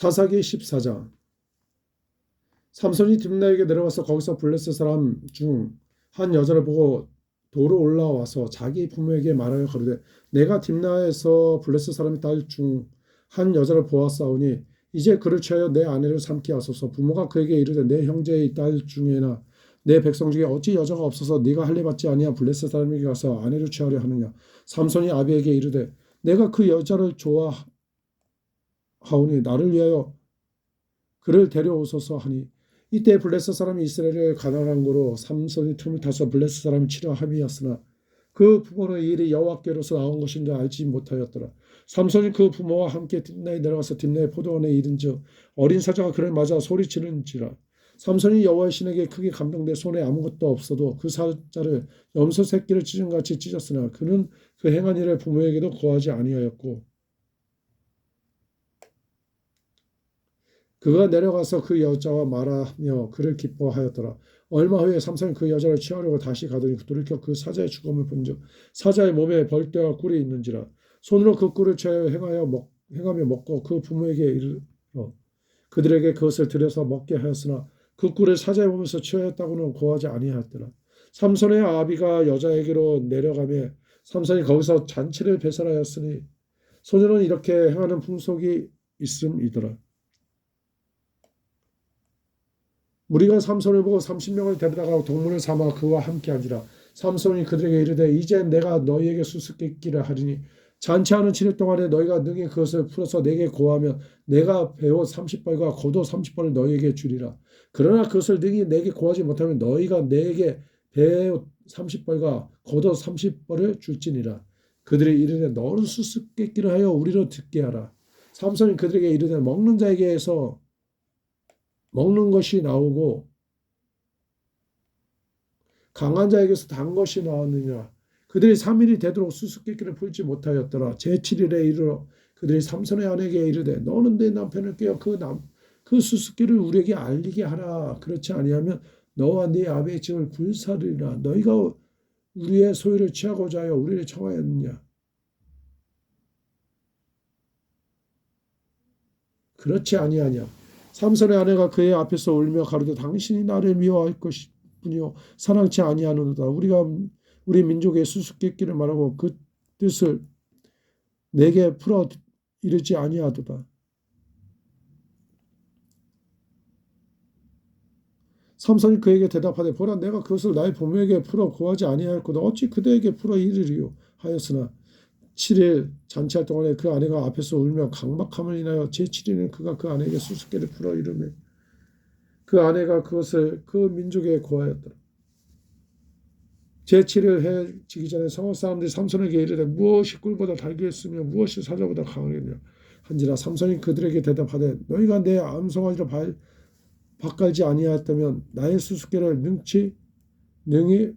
사사기 14장. 삼손이 딥나에게 내려와서 거기서 블레셋 사람 중 한 여자를 보고 도로 올라와서 자기 부모에게 말하여 가로되 내가 딥나에서 블레셋 사람의 딸 중 한 여자를 보았사오니 이제 그를 취하여 내 아내를 삼게 하소서. 부모가 그에게 이르되 내 형제의 딸 중에나 내 백성 중에 어찌 여자가 없어서 네가 할례 받지 아니하 블레셋 사람에게 가서 아내를 취하려 하느냐? 삼손이 아비에게 이르되 내가 그 여자를 좋아 하오니 나를 위하여 그를 데려오소서 하니 이때 블레셋 사람이 이스라엘을 가난한 고로 삼손이 틈을 타서 블레셋 사람을 치려 함이었으나 그 부모는 이 일이 여호와께로서 나온 것인지 알지 못하였더라. 삼손이 그 부모와 함께 딥나에 내려가서 딥나의 포도원에 이른즉 어린 사자가 그를 맞아 소리치는지라. 삼손이 여호와의 신에게 크게 감동돼 손에 아무것도 없어도 그 사자를 염소 새끼를 찢은 같이 찢었으나 그는 그 행한 일을 부모에게도 고하지 아니하였고 그가 내려가서 그 여자와 말하며 그를 기뻐하였더라. 얼마 후에 삼손이 그 여자를 취하려고 다시 가더니 돌이켜 그 사자의 죽음을 본즉 사자의 몸에 벌떼와 꿀이 있는지라 손으로 그 꿀을 취하여 행하여 먹 행하며 먹고 그 부모에게 이르러 그들에게 그것을 들여서 먹게 하였으나 그 꿀을 사자의 몸에서 취하였다고는 고하지 아니하였더라. 삼손의 아비가 여자에게로 내려가며 삼손이 거기서 잔치를 배설하였으니 소녀는 이렇게 행하는 풍속이 있음이더라. 우리가 삼손을 보고 30명을 데려다가 동문을 삼아 그와 함께 하니라. 삼손이 그들에게 이르되 이제 내가 너희에게 수수께끼를 하리니 잔치하는 7일 동안에 너희가 능히 그것을 풀어서 내게 고하면 내가 배옷 30벌과 겉옷 30벌을 너희에게 주리라. 그러나 그것을 능히 내게 고하지 못하면 너희가 내게 배옷 30벌과 겉옷 30벌을 줄지니라. 그들이 이르되 너는 수수께끼를 하여 우리로 듣게 하라. 삼손이 그들에게 이르되 먹는 자에게서 먹는 것이 나오고 강한 자에게서 단 것이 나왔느냐? 그들이 3일이 되도록 수수께끼를 풀지 못하였더라. 제7일에 이르러 그들이 삼손의 아내에게 이르되 너는 내 남편을 깨어 그 남 그 수수께를 우리에게 알리게 하라. 그렇지 아니하면 너와 네 아비의 집을 불사르리라. 너희가 우리의 소유를 취하고자 하여 우리를 청하였느냐? 그렇지 아니하냐 삼손의 아내가 그의 앞에서 울며 가로되 당신이 나를 미워할 것뿐이요. 사랑치 아니하노도다. 우리가 우리 민족의 수수께끼를 말하고 그 뜻을 내게 풀어 이르지 아니하도다. 삼손이 그에게 대답하되 보라 내가 그것을 나의 부모에게 풀어 구하지 아니하였거든. 어찌 그대에게 풀어 이르리요? 하였으나 7일 잔치할 동안에 그 아내가 앞에서 울며 강박함을 인하여 제7일은 그가 그 아내에게 수수께를 풀어 이르며 그 아내가 그것을 그 민족에 고하였더라. 제7일 해 지기 전에 성읍 사람들이 삼손에게 이르되 무엇이 꿀보다 달겠으며 무엇이 사자보다 강하겠냐 한지라 삼손이 그들에게 대답하되 너희가 내 암송아지로 발 바깔지 아니하였다면 나의 수수께를 능치 능히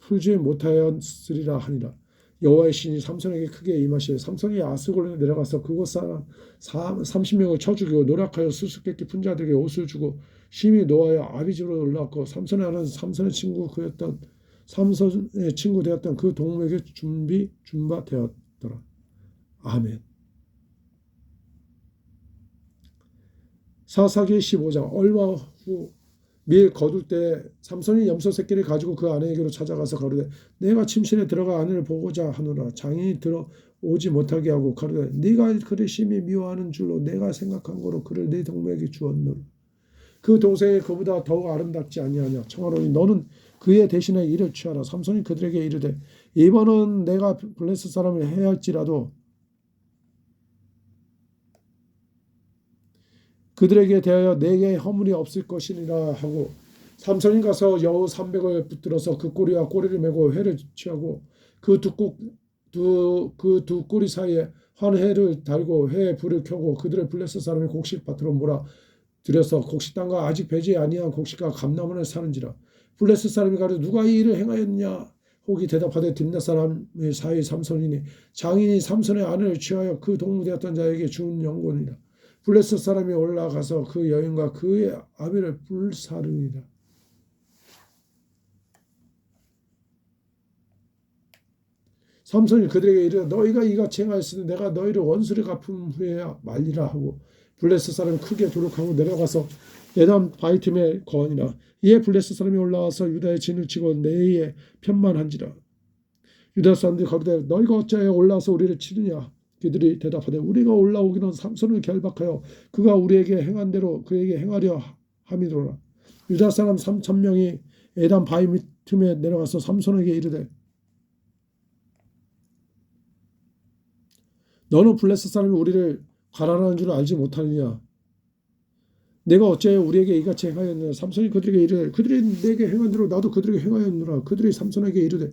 풀지 못하였으리라 하니라. 여호와의 신이 삼손에게 크게 임하시되 삼손이 아스골에 내려가서 그곳 사람 30명을 쳐 죽이고 노력하여 수수께끼 푼 자들에게 옷을 주고 심히 노하여 아비집으로 올라왔고 삼손의 하는 삼손의 친구 그였던 삼손의 친구 되었던 그 동무에게 준비 준바 되었더라. 아멘. 사사기 15장 얼마 후 밀 거둘 때 삼손이 염소 새끼를 가지고 그 아내에게로 찾아가서 가로되 내가 침실에 들어가 아내를 보고자 하노라. 장인이 들어 오지 못하게 하고 가로되 네가 그를 심히 미워하는 줄로 내가 생각한 거로 그를 네 동무에게 주었노라. 그 동생이 그보다 더욱 아름답지 아니하냐. 청하로니 너는 그의 대신에 이를 취하라. 삼손이 그들에게 이르되 이번은 내가 블레스 사람을 해야 할지라도 그들에게 대하여 내게 허물이 없을 것이니라 하고 삼손이 가서 여우 300을 붙들어서 그 꼬리와 꼬리를 메고 회를 취하고 그두두그두 꼬리 사이에 한 회를 달고 회에 불을 켜고 그들의 블레스 사람이 곡식 밭으로 몰아 들여서 곡식 땅과 아직 배지 아니한 곡식과 감나무를 사는지라. 블레스 사람이 가려 누가 이 일을 행하였냐 혹이 대답하되 딥나 사람의 사이 삼손이니 장인이 삼손의 아내를 취하여 그 동무되었던 자에게 준 영혼이라 블레셋 사람이 올라가서 그 여인과 그의 아비를 불사르니라. 삼손이 그들에게 이르되 너희가 이같이 행하였으니 내가 너희를 원수를 갚은 후에 말리라 하고 블레스 사람이 크게 도륙하고 내려가서 에담 바이팀에 거하니라. 이에 블레스 사람이 올라와서 유다의 진을 치고 내에 편만한지라. 유다 사람들이 가로되 너희가 어찌하여 올라와서 우리를 치느냐 그들이 대답하되 우리가 올라오기는 삼손을 결박하여 그가 우리에게 행한 대로 그에게 행하려 함이로라. 유다 사람 삼천 명이 에담 바위 틈에 내려가서 삼손에게 이르되 너는 블레스 사람이 우리를 가라라는 줄 알지 못하느냐 내가 어찌하여 우리에게 이같이 행하였느냐? 삼손이 그들에게 이르되 그들이 내게 행한 대로 나도 그들에게 행하였노라. 그들이 삼손에게 이르되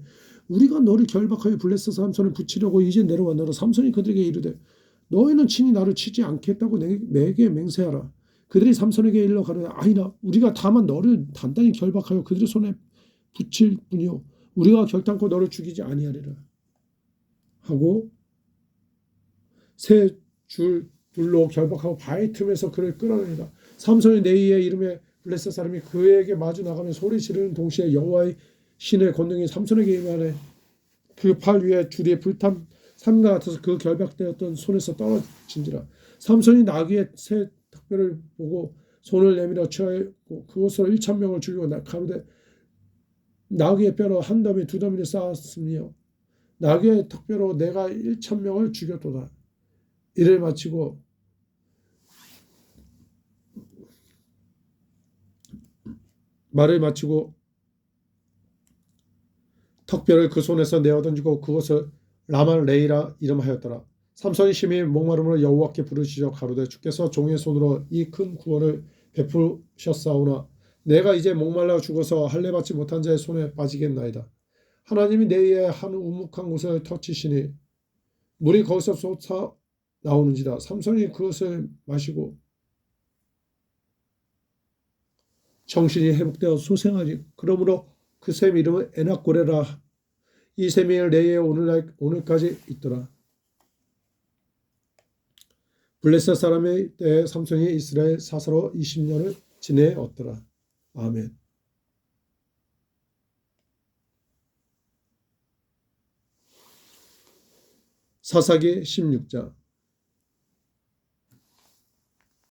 우리가 너를 결박하여 블레스 삼손을 붙이려고 이제 내려왔노라. 삼손이 그들에게 이르되 너희는 친히 나를 치지 않겠다고 내- 내게 맹세하라. 그들이 삼손에게 일러 가로되 아니라 우리가 다만 너를 단단히 결박하여 그들의 손에 붙일 뿐이요. 우리가 결단코 너를 죽이지 아니하리라. 하고 세 줄 둘로 결박하고 바위 틈에서 그를 끌어내니라 삼손의 네이의 이름에 블레셋 사람이 그에게 마주 나가며 소리 지르는 동시에 여호와의 신의 권능이 삼손에게 임하네 그 팔 위에 줄이 불탄 삼과 같아서 그 결박되었던 손에서 떨어진지라 삼손이 나귀의 새 턱뼈를 보고 손을 내밀어 취하였고 그것으로 일천 명을 죽이고 나- 가로되 나귀의 뼈로 한 더미 두 더미를 쌓았으며 나귀의 턱뼈로 내가 일천 명을 죽였도다. 이를 마치고 말을 마치고 턱뼈를 그 손에서 내어 던지고 그것을 라만 레이라 이름하였더라. 삼손이 심히 목마름으로 여호와께 부르시려 가로되 주께서 종의 손으로 이 큰 구원을 베푸셨사오나 내가 이제 목말라 죽어서 할례 받지 못한 자의 손에 빠지겠나이다. 하나님이 내 위에 한 우묵한 곳을 터치시니 물이 거기서 솟아 나오는지라 삼손이 그것을 마시고 정신이 회복되어 소생하지. 그러므로 그샘 이름은 에낙고레라. 이 샘이 레에 오늘날 오늘까지 있더라. 블레셋 사람의 때 삼손이 이스라엘 사사로 20년을 지내었더라. 아멘. 사사기 16장